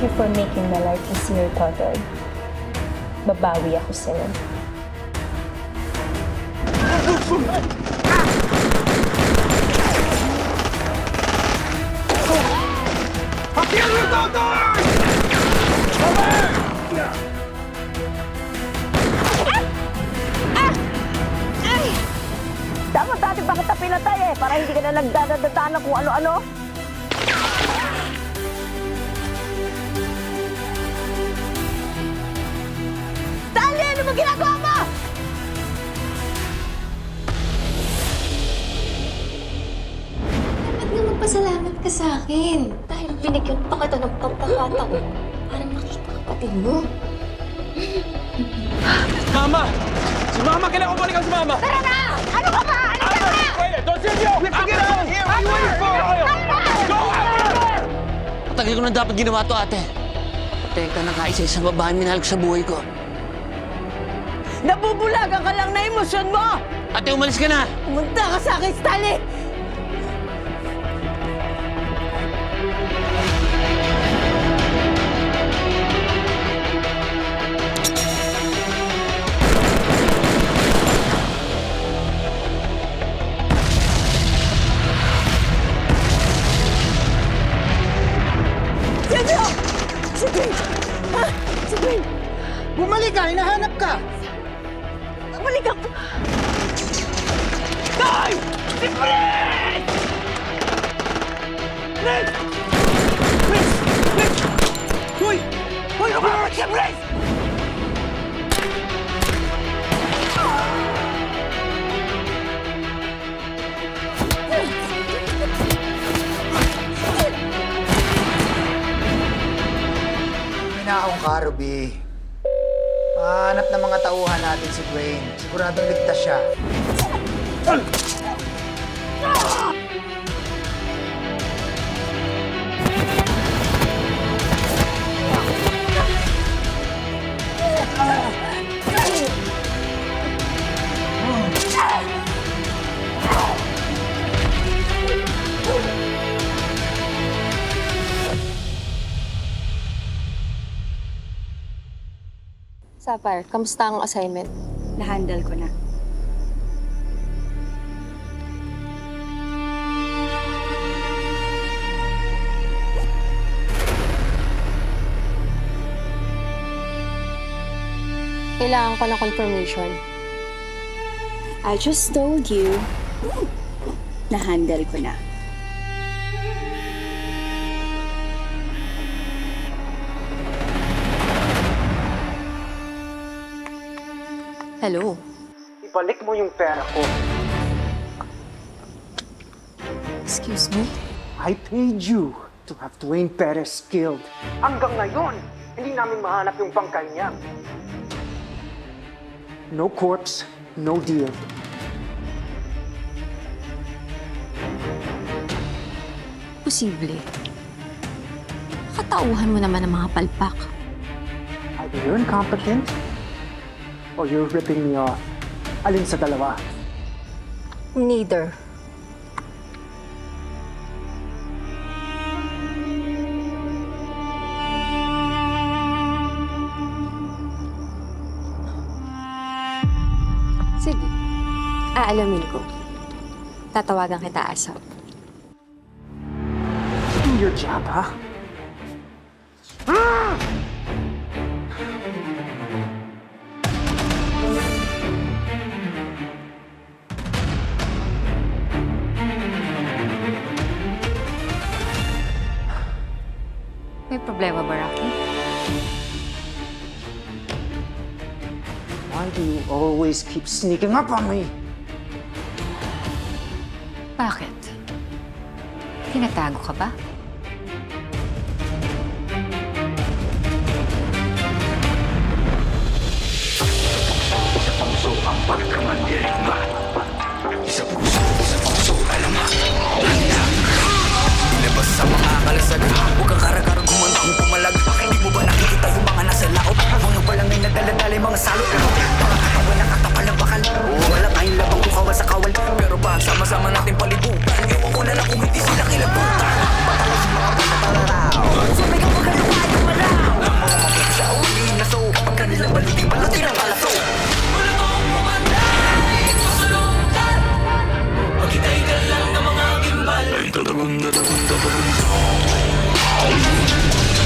Thank you for making my life easier, Totoy. Babawi ako sa'yo. Dapat dati pa kita pinatay eh, para hindi ka na nagdadadaan ng kung ano-ano. Ano ginagawa mo? Dapat nga magpasalamat ka sa akin. Dahil binigyan pa kita ng pagkakataon para makita kapatid mo. Mama! Si Mama! Kailangan ko balikan si Mama! Tara na! Ano ka ba? Ano ka ba? Wait! Don't you know! We have to get out of here! What are you waiting for? Go after! Matagal ko na dapat ginawa to, ate. Teka na kaisa sa babae minahal ko sa buhay ko. Nabubulagan ka lang na emosyon mo! Ate, umalis ka na! Pumunta ka sa akin, Stanley! Hoy! Hoy! Lumapit ka, Brace! Minaong ka, Ruby. Mahanap ng mga tauhan natin si Dwayne. Siguradong ligtas siya. Sapphire, kamusta ang assignment? Na-handle ko na. Kailangan ko ng confirmation. I just told you, na-handle ko na. Hello? Ibalik mo yung pera ko. Excuse me? I paid you to have Dwayne Perez killed. Hanggang ngayon, hindi namin mahanap yung bangkay niya. No corpse, no deal. Posible. Katauhan mo naman ang mga palpak. Either you're incompetent or you're ripping me off. Alin sa dalawa? Neither. Sige. Aalamin ko. Tatawagan kita asap. Do your job, ha? Problema ba, Rocky? Why do you always keep sneaking up on me? Bakit? Tinatago ka ba? puso ang pagkamandirigma. Isa puso, isa puso, alam mo. Handa. Ilabas sa mga kalasag, huwag kang taong pumalagpak Hindi mo ba nakikita yung mga nasa laot? Ano pa lang ay nagdaladala yung mga salot? Ano? Mga katawan na katapal ng bakal. Wala tayong labang kukawan sa kawal. Pero ba sama-sama natin palibutan Ewan ko na lang kung hindi sila kilabutan Matalas yung mga pinatararaw Sabi ka pag ano tayo maraw Ang mga makit sa uli na so Kapag kanilang balitin pala tinapalaso Wala tong pumantay Pasulungkat mga gimbal Ay tatagun, tatagun, tatagun dahil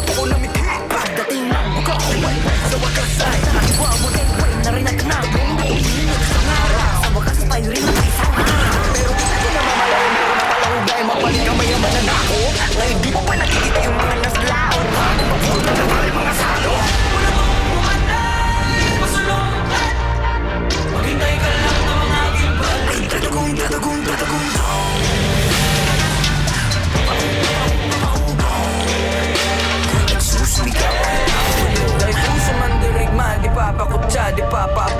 Kapag let me di papapugo Puso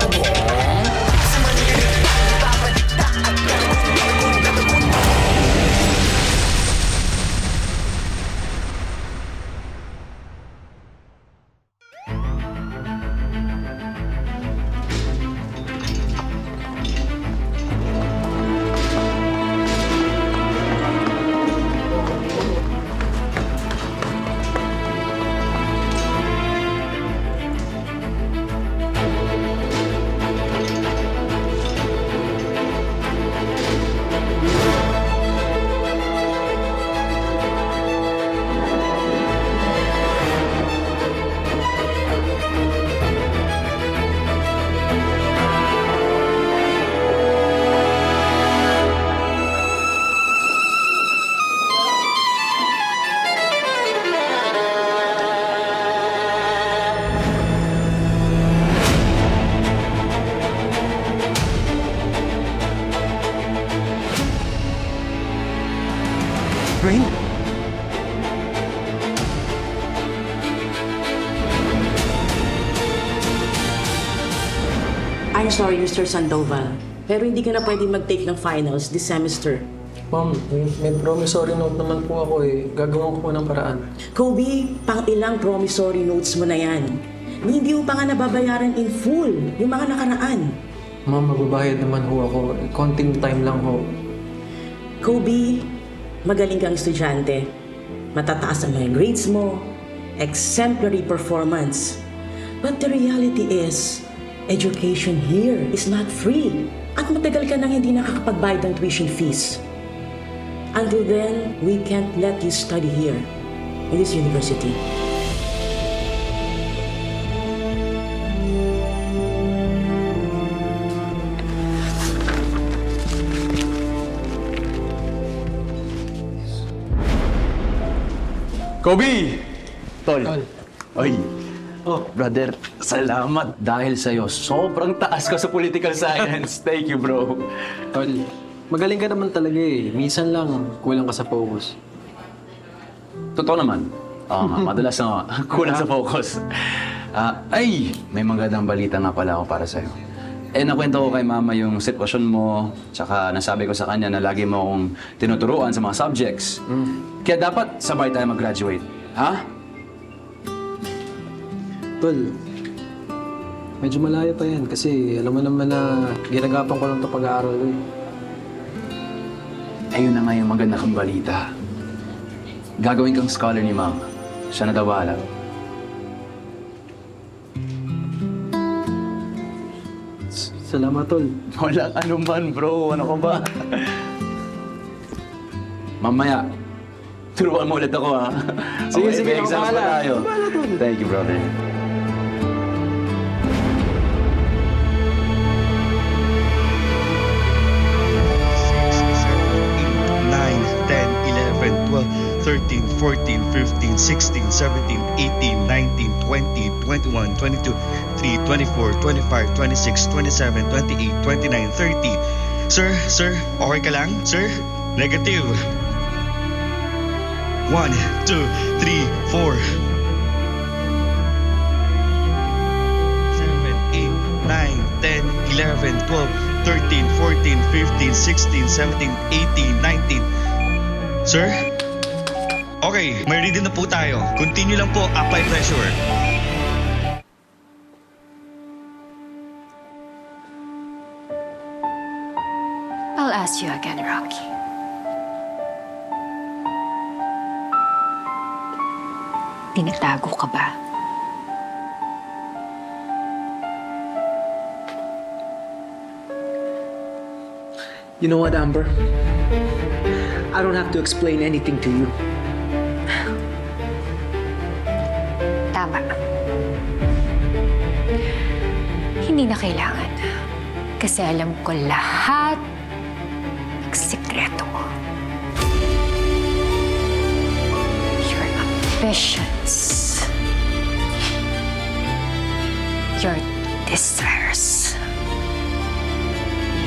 I'm sorry, Mr. Sandoval. Pero hindi ka na pwede mag-take ng finals this semester. Ma'am, may, may promissory note naman po ako eh. Gagawin ko po ng paraan. Kobe, pang ilang promissory notes mo na yan. Hindi mo pa nga nababayaran in full yung mga nakaraan. Ma'am, magbabayad naman ho ako. Konting time lang ho. Kobe, magaling kang estudyante. Matataas ang mga grades mo. Exemplary performance. But the reality is, education here is not free. At matagal ka nang hindi nakakapagbayad ng tuition fees. Until then, we can't let you study here in this university. Kobe! Tol. Tol. Oy. Oh. Brother, salamat dahil sa'yo. Sobrang taas ka sa political science. Thank you, bro. Tol, magaling ka naman talaga eh. Minsan lang, kulang ka sa focus. Totoo naman. Oo nga, madalas na kulang sa focus. Ah, ay, may magandang balita nga pala ako para sa'yo. Eh, nakwento ko kay mama yung sitwasyon mo, tsaka nasabi ko sa kanya na lagi mo akong tinuturuan sa mga subjects. Kaya dapat sabay tayo mag-graduate. Ha? Tol, medyo malayo pa yan kasi alam mo naman na ginagapan ko lang ito pag-aaral ko eh. Ayun na nga yung maganda kang balita. gagawin kang scholar ni Mama. Siya na daw. Salamat, tol. Walang anuman, bro. Ano ka ba? Mamaya, turuan mo ulit ako, ha? Sige, Okay, sige, ako exams pa bahala. tayo. Thank you, brother. 14, 15, 16, 17, 18, 19, 20, 21, 22, 23, 24, 25, 26, 27, 28, 29, 30. Sir, sir, okay ka lang? Sir, negative. 1, 2, 3, 4. 7, 8, 9, 10, 11, 12, 13, 14, 15, 16, 17, 18, 19. Sir? Okay, may reading na po tayo. Continue lang po, apply pressure. I'll ask you again, Rocky. Tinatago ka ba? You know what, Amber? I don't have to explain anything to you. Tama. Hindi na kailangan. Kasi alam ko lahat ng sikreto mo. Your ambitions. Your desires.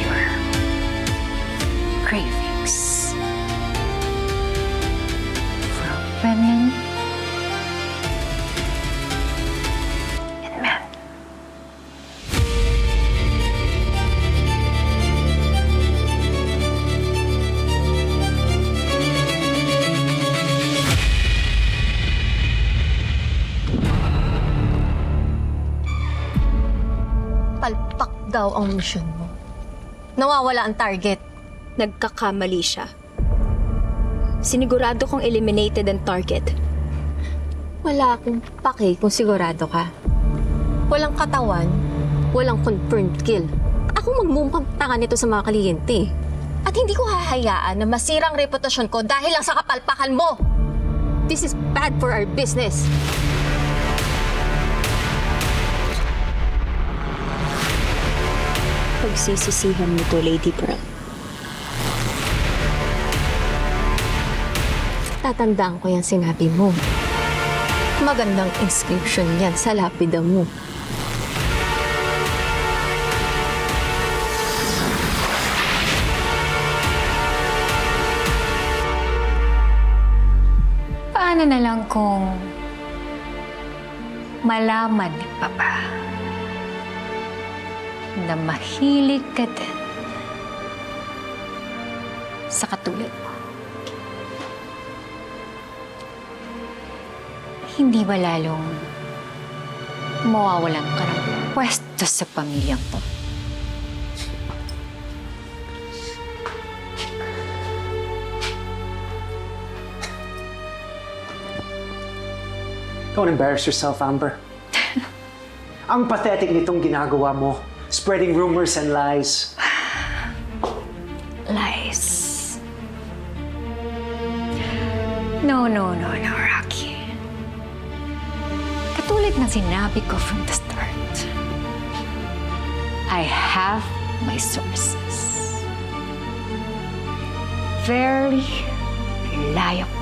Your cravings. For women Daw ang mission mo. Nawawala ang target. Nagkakamali siya. Sinigurado kong eliminated ang target. Wala akong pake kung sigurado ka. Walang katawan, walang confirmed kill. Ako magmumukhang tanga nito sa mga kliyente. At hindi ko hahayaan na masirang reputasyon ko dahil lang sa kapalpakan mo. This is bad for our business. Pagsisisihan mo to, Lady Pearl. Tatandaan ko yan sinabi mo. Magandang inscription yan sa lapida mo. Paano na lang kung malaman ni Papa na mahilig ka din sa katulad mo? Hindi ba lalong mawawalan ka ng pwesto sa pamilyang to? Don't embarrass yourself, Amber. Ang pathetic nitong ginagawa mo. Spreading rumors and lies. Lies. No, no, no, no, Rocky. Katulad ng sinabi ko from the start, I have my sources. Very reliable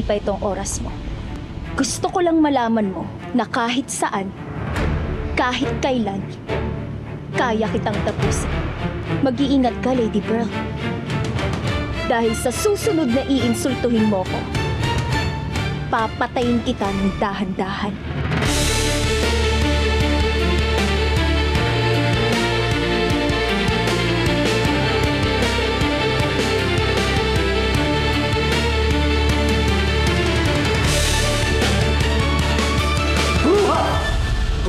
hindi pa itong oras mo. Gusto ko lang malaman mo na kahit saan, kahit kailan, kaya kitang tapusin. Mag-iingat ka, Lady Pearl. Dahil sa susunod na iinsultuhin mo ko, papatayin kita ng dahan-dahan.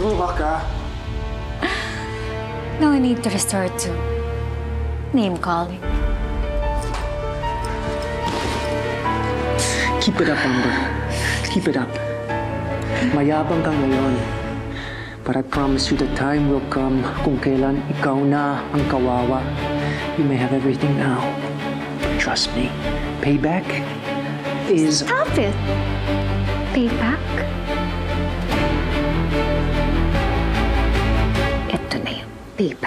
Bruha ka? No need to resort to name calling. Keep it up, Amber. Keep it up. Mayabang ka ngayon. But I promise you the time will come kung kailan ikaw na ang kawawa. You may have everything now. But trust me, payback is... Stop it! Payback? Na yung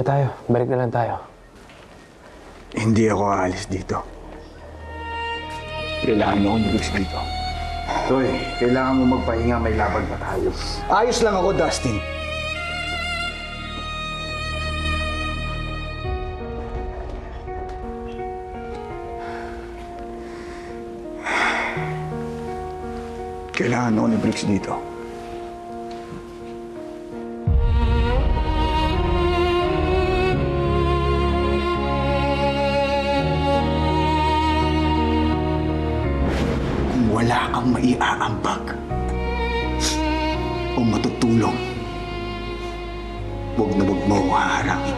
na tayo. Balik na lang tayo. Hindi ako aalis dito. Kailangan mo akong dito. Toy, kailangan mo magpahinga. May laban pa tayo. Ayos lang ako, Dustin. Kailangan ako ni Briggs dito. Kang maiaambag o matutulong, huwag na huwag mo haharangin.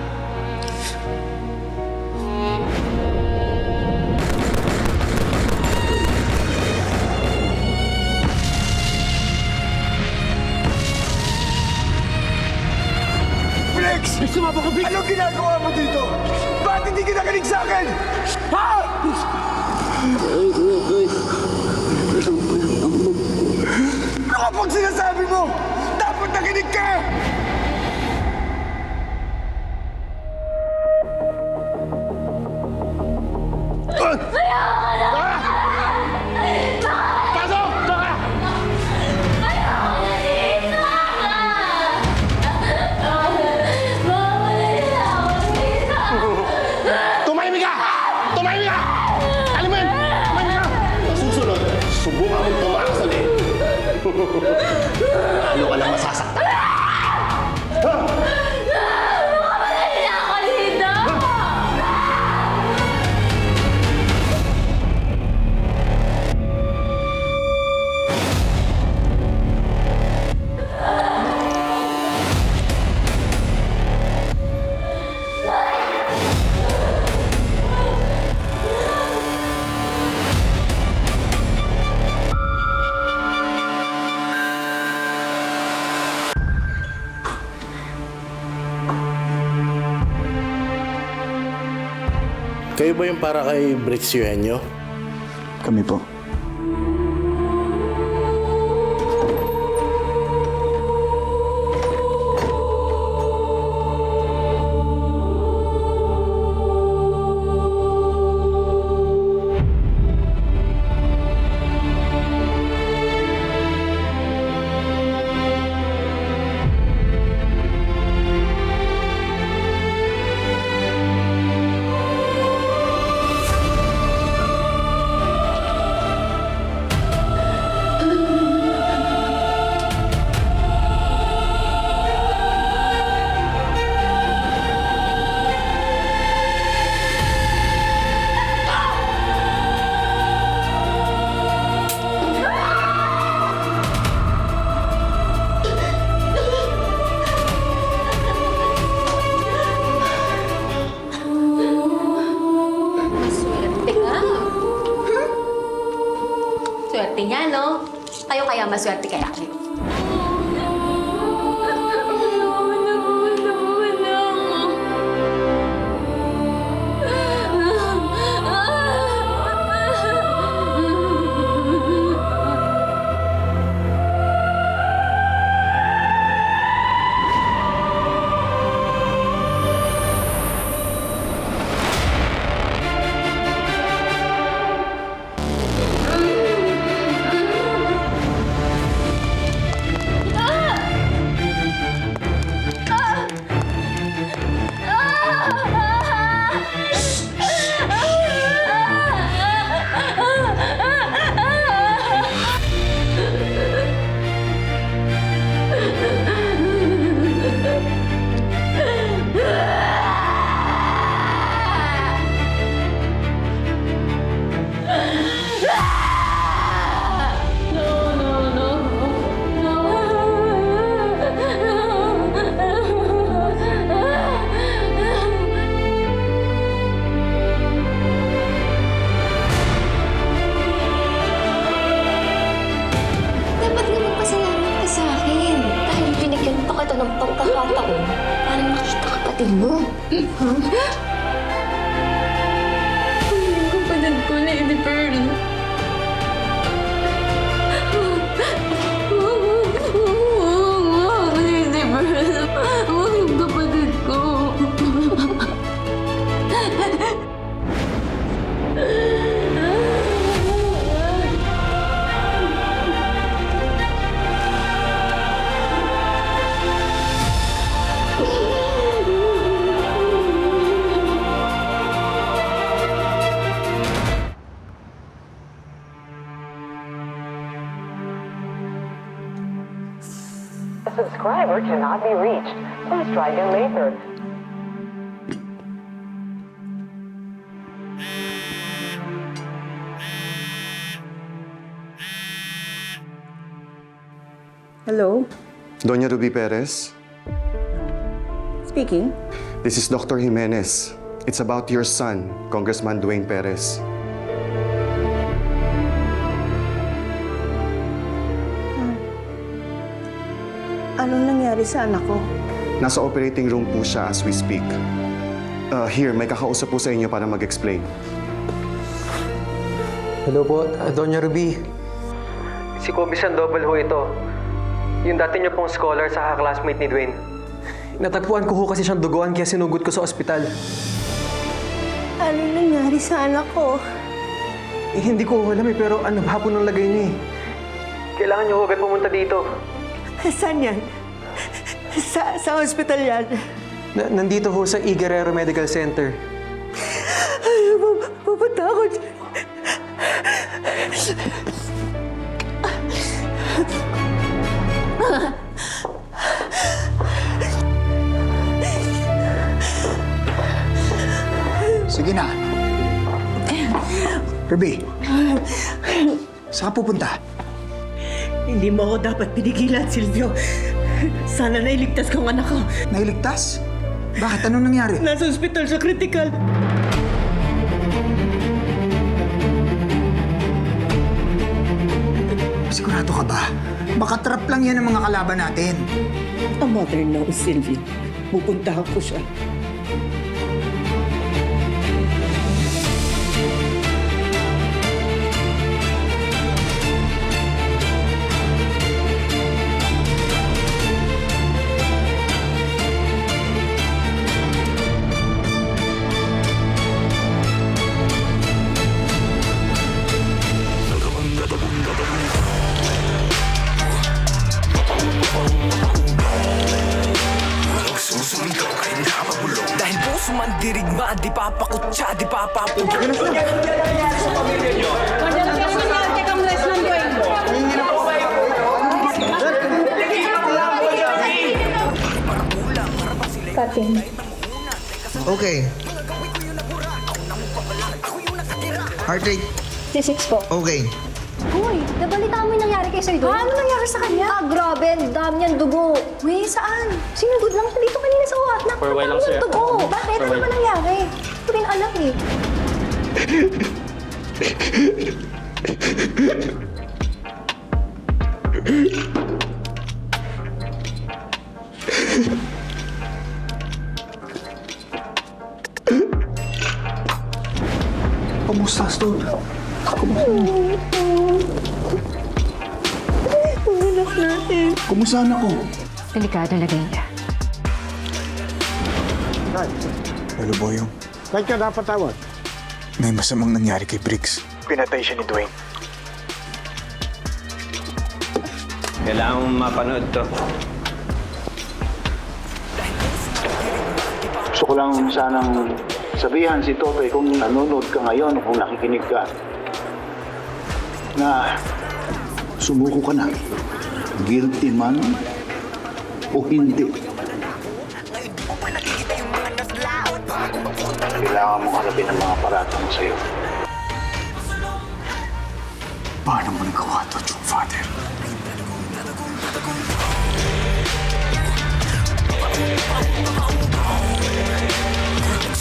Flex! Sumama ka, Flex! Anong ginagawa mo dito? Bakit hindi ka nakinig sa akin? Ha? Ano ka pag sinasabi mo? Kayo ba yung para kay Brits Eugenio? Kami po. The subscriber cannot be reached. Please try again later. Hello? Doña Ruby Perez, Speaking? this is Dr. Jimenez. It's about your son, Congressman Dwayne Perez. Anong nangyari sa anak ko? Nasa operating room po siya as we speak. Uh, here, may kakausap po sa inyo para mag-explain. Hello po, Doña Ruby. Si Kobe Sandoval ho ito. Yung dati niyo pong scholar sa classmate ni Dwayne. Natagpuan ko ho kasi siyang duguan kaya sinugod ko sa ospital. Anong nangyari sa anak ko? Eh, hindi ko alam eh, pero ano ba po ng lagay niya eh. Kailangan niyo ho agad pumunta dito. Saan yan? Sa, sa hospital yan? Na, nandito ho sa E. Guerrero Medical Center. Ay, pu- pupunta ako dyan. Sige na. Ruby, saan ka pupunta? Hindi mo ako dapat pinigilan, Silvio. Sana nailigtas ko ang anak ko. Nailigtas? Bakit? Anong nangyari? Nasa hospital sa critical. Sigurado ka ba? Baka trap lang yan ng mga kalaban natin. Ang mother knows, Silvio. Pupuntahan ko siya. Kating. Okay. Heart rate. 6 po. Okay. Uy, nabalita mo yung nangyari kay Sir Dwayne? ano nangyari sa kanya? Ah, grabe. Ang dami niyang dugo. Uy, saan? Sinugod lang siya dito kanina sa uhat. For a while lang, Ang sir. dugo. Bakit? For a Ano while. ba nangyari? Hindi ko rin alam eh. Kumusta, Stone? Kumusta anak ko? Delikado lagay niya. Hello, Boyong. Kahit ka dapat tawad. May masamang nangyari kay Briggs. Pinatay siya ni Dwayne. Kailangan mong mapanood to. Gusto ko lang sanang sabihan si Totoy kung nanonood ka ngayon, kung nakikinig ka, na sumuko ka na. Guilty man o hindi. Kailangan mong harapin ang mga parata mo sa'yo. Paano mo nagawa to, True Father?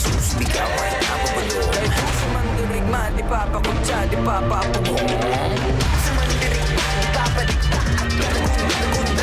Jesus, ikaw ay napabulong Kahit sa mandirig man, di papakutsa, di papapugong Sa mandirig man, di papalik na. at parang